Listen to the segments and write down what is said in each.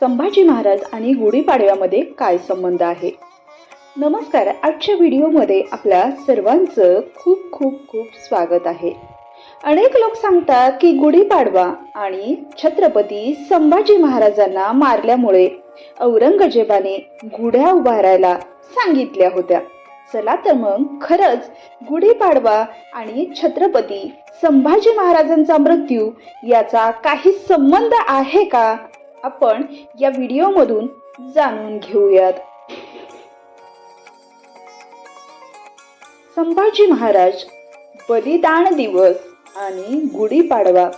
संभाजी महाराज आणि गुढीपाडव्यामध्ये काय संबंध आहे? नमस्कार आजच्या व्हिडिओमध्ये आपल्या सर्वांचं खूप खूप खूप स्वागत आहे. अनेक लोक सांगतात की गुढीपाडवा आणि छत्रपती संभाजी महाराजांना मारल्यामुळे औरंगजेबाने गुढ्या उभारायला सांगितल्या होत्या. चला तर मग खरंच गुढीपाडवा आणि छत्रपती संभाजी महाराजांचा मृत्यू याचा काही संबंध आहे का? आपण या व्हिडिओमधून जाणून घेऊयात. संभाजी महाराज बलिदान दिवस आणि गुढीपाडवा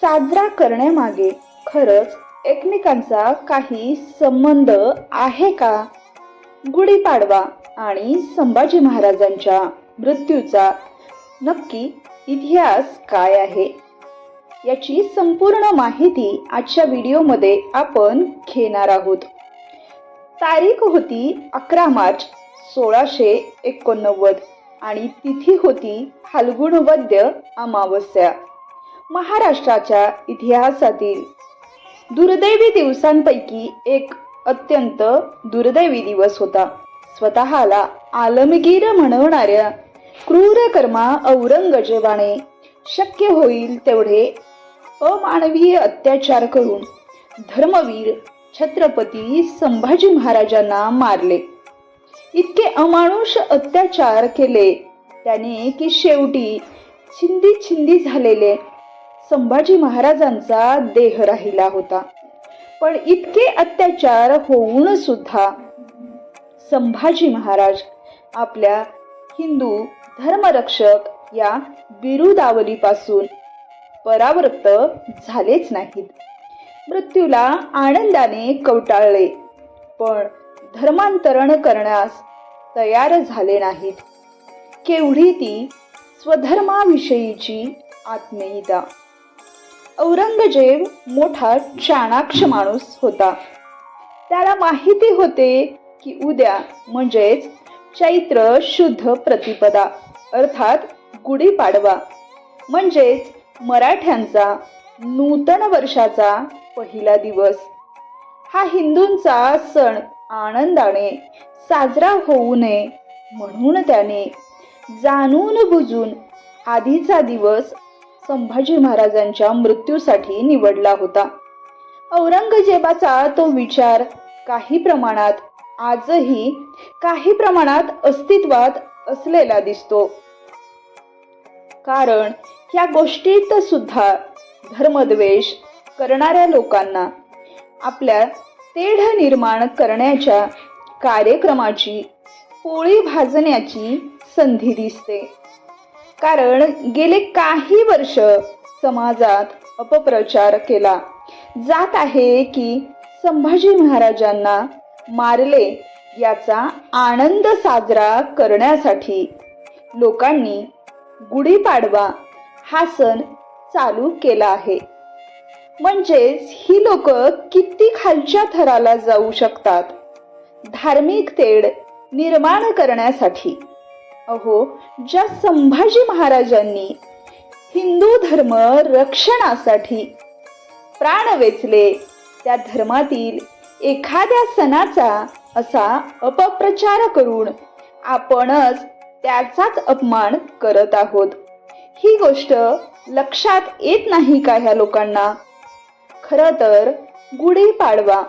साजरा करण्यामागे खरंच एकमेकांचा काही संबंध आहे का? गुढीपाडवा आणि संभाजी महाराजांच्या मृत्यूचा नक्की इतिहास काय आहे? याची संपूर्ण माहिती आजच्या व्हिडिओमध्ये आपण घेणार आहोत. तारीख होती अकरा मार्च सोळाशे एकोणनव्वद आणि तिथी होती फाल्गुण वद्य अमावस्या महाराष्ट्राच्या इतिहासातील. दुर्दैवी दिवसांपैकी एक अत्यंत दुर्दैवी दिवस होता. स्वतःला आलमगीर म्हणवणाऱ्या क्रूरकर्मा औरंगजेबाने शक्य होईल तेवढे अमानवीय अत्याचार करून धर्मवीर छत्रपती संभाजी महाराजांना मारले. इतके अमानुष अत्याचार केले. त्याने की शेवटी छिंदी छिंदी झालेले संभाजी महाराजांचा देह राहिला होता. पण इतके अत्याचार होऊन सुद्धा संभाजी महाराज आपल्या हिंदू धर्मरक्षक या बिरुदावलीपासून परावृत्त झालेच नाहीत. मृत्यूला आनंदाने कवटाळले पण धर्मांतरण करण्यास तयार झाले नाहीत. केवढी ती स्वधर्माविषयीची आत्मीयता. औरंगजेब मोठा चाणाक्ष माणूस होता. त्याला माहिती होते की उद्या म्हणजेच चैत्र शुद्ध प्रतिपदा अर्थात गुढीपाडवा म्हणजेच मराठ्यांचा नूतन वर्षाचा पहिला दिवस. हा हिंदूंचा सण आनंदाने साजरा होऊ नये म्हणून त्याने जाणून बुजून आधीचा दिवस संभाजी महाराजांच्या मृत्यूसाठी निवडला होता. औरंगजेबाचा तो विचार काही प्रमाणात आजही काही प्रमाणात अस्तित्वात असलेला दिसतो. कारण ह्या गोष्टीत सुद्धा धर्मद्वेष करणाऱ्या लोकांना आपल्या तेढ निर्माण करण्याच्या कार्यक्रमाची पोळी भाजण्याची संधी दिसते. कारण गेले काही वर्ष समाजात अपप्रचार केला. जात आहे की संभाजी महाराजांना मारले याचा आनंद साजरा करण्यासाठी लोकांनी गुढीपाडवा हा सण चालू केला आहे. म्हणजेच ही लोक किती खालच्या थराला जाऊ शकतात? धार्मिक तेढ निर्माण करण्यासाठी. अहो ज्या संभाजी महाराजांनी हिंदू धर्म रक्षणासाठी प्राण वेचले त्या धर्मातील एखाद्या सणाचा असा अपप्रचार करून आपणच त्याचाच अपमान करत आहोत. ही गोष्ट लक्षात येत नाही का ह्या लोकांना? खर तर गुढीपाडवा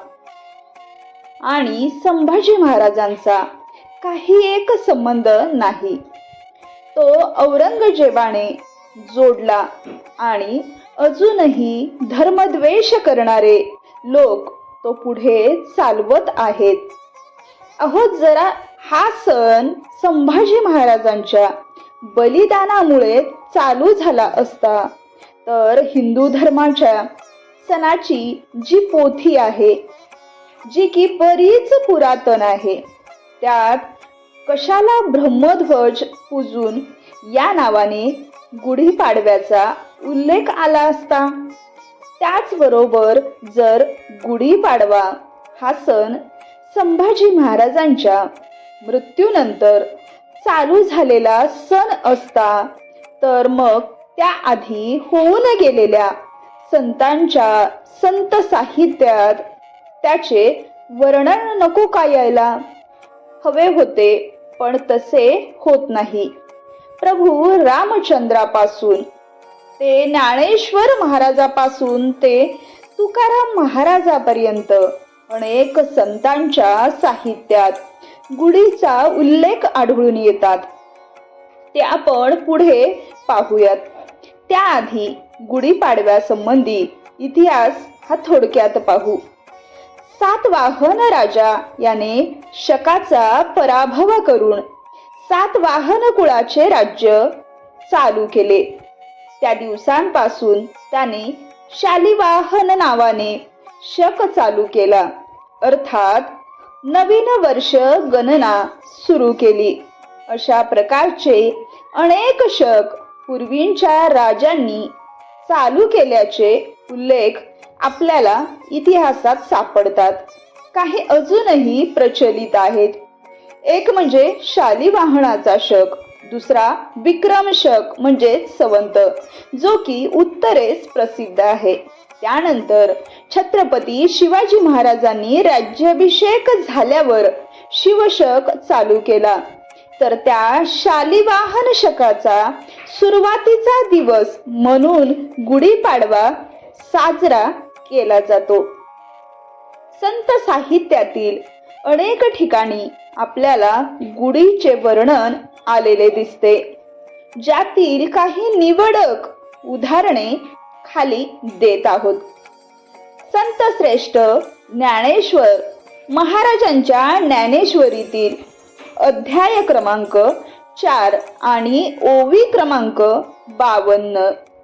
आणि संभाजी महाराजांचा काही एक संबंध नाही. तो औरंगजेबाने जोडला आणि अजूनही धर्मद्वेष करणारे लोक तो पुढे चालवत आहेत. अहो जरा हा सण संभाजी महाराजांच्या बलिदानामुळे चालू झाला असता. तर हिंदू धर्माच्या सणाची जी पोथी आहे जी की बरीच पुरातन आहे त्यात कशाला ब्रह्मध्वज पूजून या नावाने गुढीपाडव्याचा उल्लेख आला असता? त्याचबरोबर जर गुढीपाडवा हा सण संभाजी महाराजांच्या मृत्यूनंतर चालू झालेला सण असता तर मग त्याआधी होऊन गेलेल्या संतांच्या संत साहित्यात त्याचे वर्णन नको का यायला? हवे होते पण तसे होत नाही. प्रभू रामचंद्रापासून ते ज्ञानेश्वर महाराजापासून ते तुकाराम महाराजापर्यंत अनेक संतांच्या साहित्यात गुढीचा उल्लेख आढळून येतात. ते आपण पुढे पाहूयात. त्याआधी गुढीपाडव्यासंबंधी इतिहास हा थोडक्यात पाहू. सातवाहन राजा याने शकाचा पराभव करून सातवाहन कुळाचे राज्य चालू केले. त्या दिवसांपासून त्याने शालिवाहन नावाने शक चालू केला. अर्थात नवीन वर्ष गणना सुरू केली. अशा प्रकारचे अनेक शक पूर्वींच्या राजांनी चालू केल्याचे उल्लेख आपल्याला इतिहासात सापडतात. काही अजूनही प्रचलित आहेत. एक म्हणजे शालिवाहनाचा शक दुसरा विक्रम शक म्हणजे सवंत जो की उत्तरेस प्रसिद्ध आहे. त्यानंतर छत्रपती शिवाजी महाराजांनी राज्याभिषेक झाल्यावर शिवशक चालू केला. तर त्या शालिवाहन शकाचा सुरुवातीचा दिवस म्हणून गुढीपाडवा साजरा केला जातो. संत साहित्यातील अनेक ठिकाणी आपल्याला गुढीचे वर्णन आलेले दिसते. ज्यातील काही निवडक उदाहरणे खाली देत आहोत. संत श्रेष्ठ ज्ञानेश्वर महाराजांच्या ज्ञानेश्वरीतील अध्याय क्रमांक चार आणि ओवी क्रमांक बावन्न.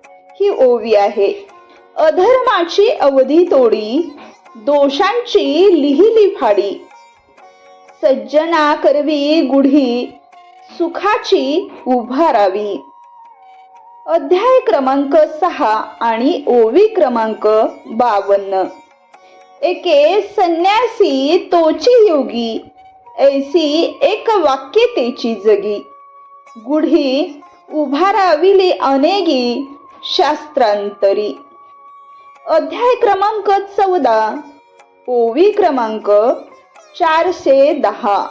ही ओवी आहे. अधर्माची अवधी तोडी दोषांची लिहिली फाडी. सज्जना करवी गुढी सुखाची उभारावी. अध्याय क्रमांक सहा आणि ओवी क्रमांक बावन्न. एके संन्यासी तोची योगी ऐसी एक वाक्य तेची जगी. गुढी उभाराविली अनेगी शास्त्रांतरी. अध्याय क्रमांक चौदा. ओवी क्रमांक चारशे दहा.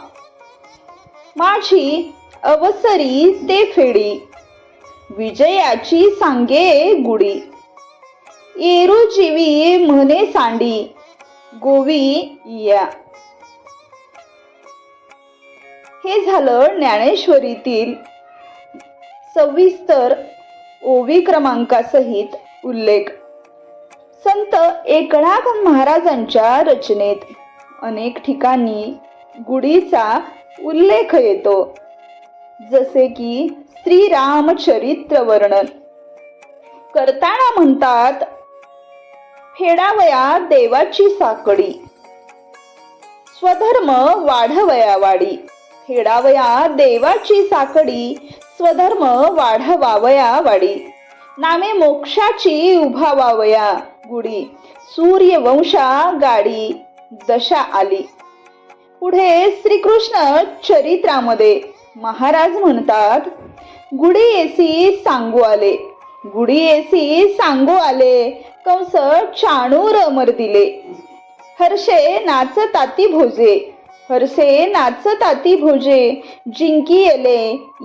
माझी अवसरी ते फेडी. विजयाची सांगे गुढी. येरू जीवी म्हणे सांडी गोवी या. हे झालं ज्ञानेश्वरीतील सविस्तर ओवी क्रमांकासहित उल्लेख. संत एकनाथ महाराजांच्या रचनेत अनेक ठिकाणी गुढीचा उल्लेख येतो जसे की श्रीरामचरित्र वर्णन. करताना म्हणतात फेडावया देवाची साकडी स्वधर्म वाढवया वाडी. खेडावया देवाची साकडी स्वधर्म वाढवावया वाडी. नामे मोक्षाची उभावावया गुढी सूर्यवंशा गाडी दशा आली. पुढे श्रीकृष्ण चरित्रामध्ये महाराज म्हणतात गुढी एसी सांगू आले. गुढी एसी सांगू आले कंस चाणूर अमर दिले. हर्षे नाचताती भोजे. हरसे नाच आती भोजे जिंकी येले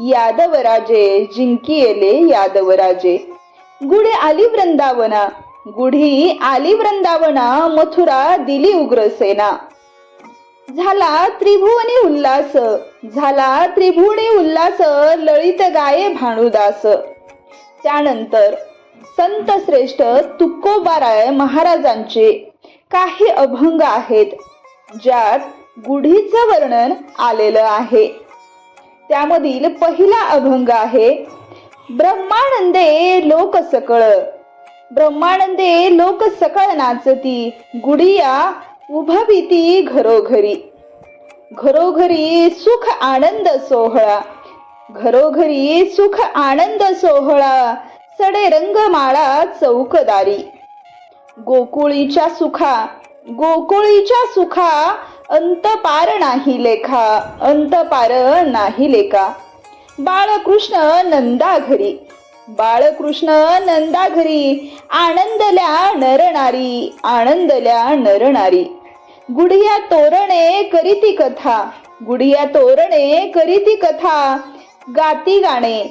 यादवराजे जिंकी येले यादवराजे. गुढे आली वृंदावना गुढी आली वृंदावना मथुरा दिली उग्रसेना झाला त्रिभुवनी उल्हास झाला त्रिभुवनी उल्हास ललित गाये भानुदास. त्यानंतर संत श्रेष्ठ तुकोबाराय महाराजांचे काही अभंग आहेत ज्यात गुढीचं वर्णन आलेलं आहे. त्यामधील पहिला अभंग आहे ब्रह्मानंदे लोक सकळ ब्रह्मानंदे लोक सकळ नाचती गुडिया उभविती घरोघरी. घरोघरी सुख आनंद सोहळा. घरोघरी सुख आनंद सोहळा सडे रंगमाळा चौकदारी. गोकुळीच्या सुखा गोकुळीच्या सुखा अंत पार नाही लेखा अंत पार नाही लेखा. बाळकृष्ण नंदा घरी बाळकृष्ण नंदा घरी आनंदल्या नरणारी आनंदल्या नरणारी. गुढिया तोरणे करीती कथा गुढिया तोरणे करीती कथा. गाती गाणे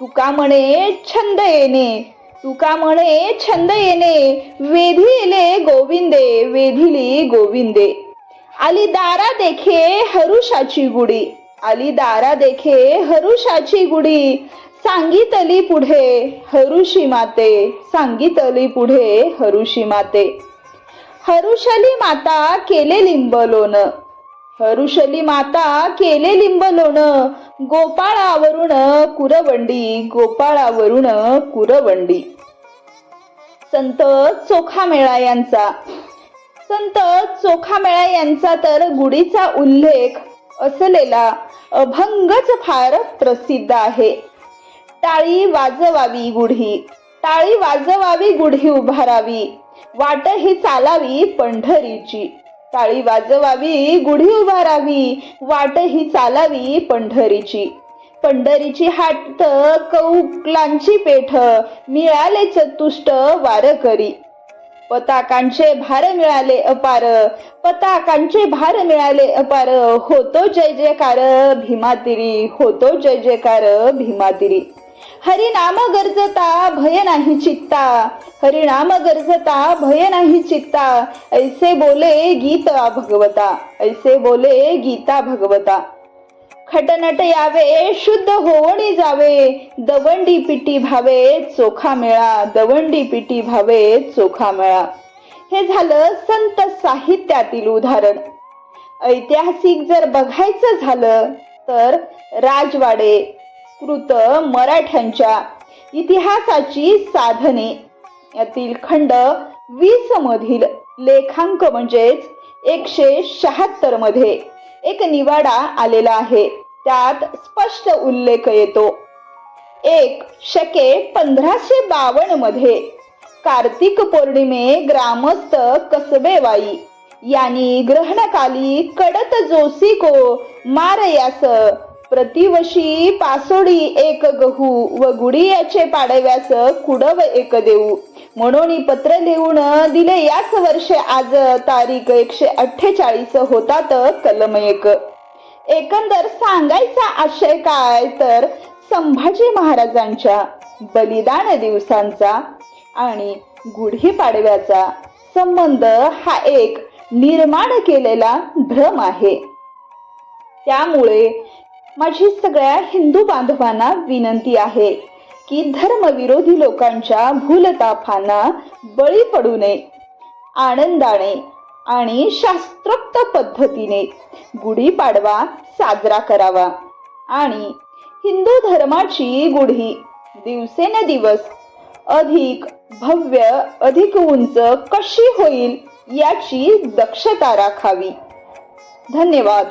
तुका म्हणे छंद येणे तुका म्हणे छंद येणे. वेधिले गोविंदे वेधिली गोविंदे. आली दारा देखे हरुषाची गुढी. आली दारा देखे हरुषाची गुढी. सांगितली पुढे हरुषी माते. सांगितली पुढे हरुषी माते. हरुषली माता केले लिंबलोन हरुषली माता केले लिंबलोण गोपाळावरून कुरवंडी गोपाळावरून कुरवंडी. संत चोखा मेळा यांचा. संत चोखामेळा यांचा तर गुढीचा उल्लेख असलेला अभंगच फार प्रसिद्ध आहे. टाळी वाजवावी गुढी टाळी वाजवावी गुढी उभारावी वाट ही चालावी पंढरीची. टाळी वाजवावी गुढी उभारावी वाट ही चालावी पंढरीची. पंढरीची हात कौकलांची पेठ मिळाले चतुष्ट वारकरी. पताकांचे भार मिळाले अपार पताकांचे भार मिळाले अपार. होतो जय जयकार भीमातिरी. होतो जय जयकार भीमातिरी. हरिनाम गरजता भय नाही चित्ता. हरिनाम गरजता भय नाही चित्ता. ऐसे बोले गीता भगवता. ऐसे बोले गीता भगवता. खटनट यावे शुद्ध होवणी जावे. दवंडी पिटी भावे चोखा मेळा. दवंडी पिटी भावे चोखा मेळा. हे झालं संत साहित्यातील उदाहरण. ऐतिहासिक जर बघायचं झालं तर राजवाडे कृत मराठ्यांच्या इतिहासाची साधने. यातील खंड वीस मधील लेखांक म्हणजेच एकशे शहात्तरमध्ये एक निवाडा आलेला आहे. त्यात स्पष्ट उल्लेख येतो. एक शके पंधराशे बावन्नमध्ये कार्तिक पौर्णिमे ग्रामस्थ कसबेवाई यांनी ग्रहणकाली कडत जोशी को मारयास प्रतिवशी पासोडी एक गहू व गुडियाचे पाडव्यास कुडव एक देऊ. म्हणून पत्र लिहून दिले याच वर्षे आज तारीख एकशे अठ्ठेचाळीस होतात कलम एक. एकंदर सांगायचा आशय काय तर संभाजी महाराजांच्या बलिदान दिवसांचा आणि गुढी पाडव्याचा संबंध हा एक निर्माण केलेला भ्रम आहे. त्यामुळे माझी सगळ्या हिंदू बांधवांना विनंती आहे की धर्मविरोधी लोकांच्या भूलताफांना बळी पडू नये आनंदाने आणि शास्त्रोक्त पद्धतीने गुढीपाडवा साजरा करावा. आणि हिंदू धर्माची गुढी दिवसेनदिवस अधिक भव्य अधिक उंच कशी होईल याची दक्षता राखावी. धन्यवाद.